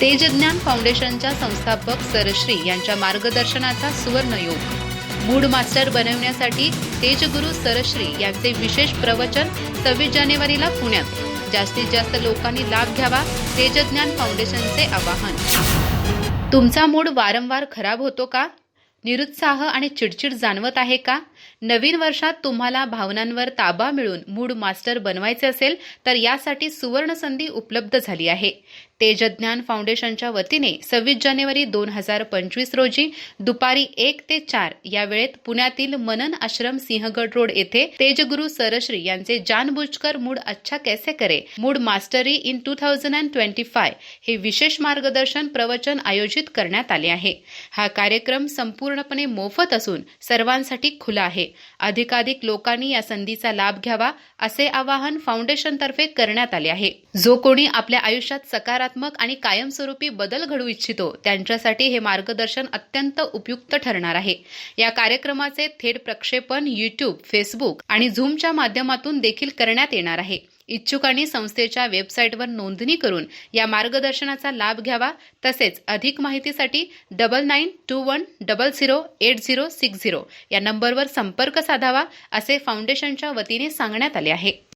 तेजज्ञान फाउंडेशनच्या संस्थापक सरश्री यांच्या मार्गदर्शनाचा सुवर्णयोग. मूड मास्टर बनवण्यासाठी तेजगुरू सरश्री यांचे विशेष प्रवचन सव्वीस जानेवारीला पुण्यात. जास्तीत जास्त लोकांनी लाभ घ्यावा तेजज्ञान फाउंडेशनचे आवाहन. तुमचा मूड वारंवार खराब होतो का? निरुत्साह आणि चिडचिड जाणवत आहे का? नवीन वर्षात तुम्हाला भावनांवर ताबा मिळून मूड मास्टर बनवायचे असेल तर यासाठी सुवर्ण संधी उपलब्ध झाली आहे. तेजज्ञान फाउंडेशनच्या वतीने सव्वीस जानेवारी दोन हजार पंचवीस रोजी दुपारी एक ते चार या वेळेत पुण्यातील मनन आश्रम सिंहगड रोड येथे तेजगुरु सरश्री यांचे जानबुजकर मूड अच्छा कैसे करे? Mood mastery in two thousand and twenty five हे विशेष मार्गदर्शन प्रवचन आयोजित करण्यात आले आहे. हा कार्यक्रम संपूर्ण पूर्णपणे मोफत असून सर्वांसाठी खुला आहे. अधिकाधिक लोकांनी या संधीचा लाभ घ्यावा असे आवाहन फाउंडेशनतर्फे करण्यात आले आहे. जो कोणी आपल्या आयुष्यात सकारात्मक आणि कायमस्वरूपी बदल घडवू इच्छितो त्यांच्यासाठी हे मार्गदर्शन अत्यंत उपयुक्त ठरणार आहे. या कार्यक्रमाचे थेट प्रक्षेपण युट्यूब फेसबुक आणि झूमच्या माध्यमातून देखील करण्यात येणार आहे. इच्छुकांनी संस्थेच्या वेबसाईटवर नोंदणी करून या मार्गदर्शनाचा लाभ घ्यावा. तसेच अधिक माहितीसाठी double nine two one double zero eight zero six zero या नंबरवर संपर्क साधावा असे फाउंडेशनच्या वतीने सांगण्यात आले आहे.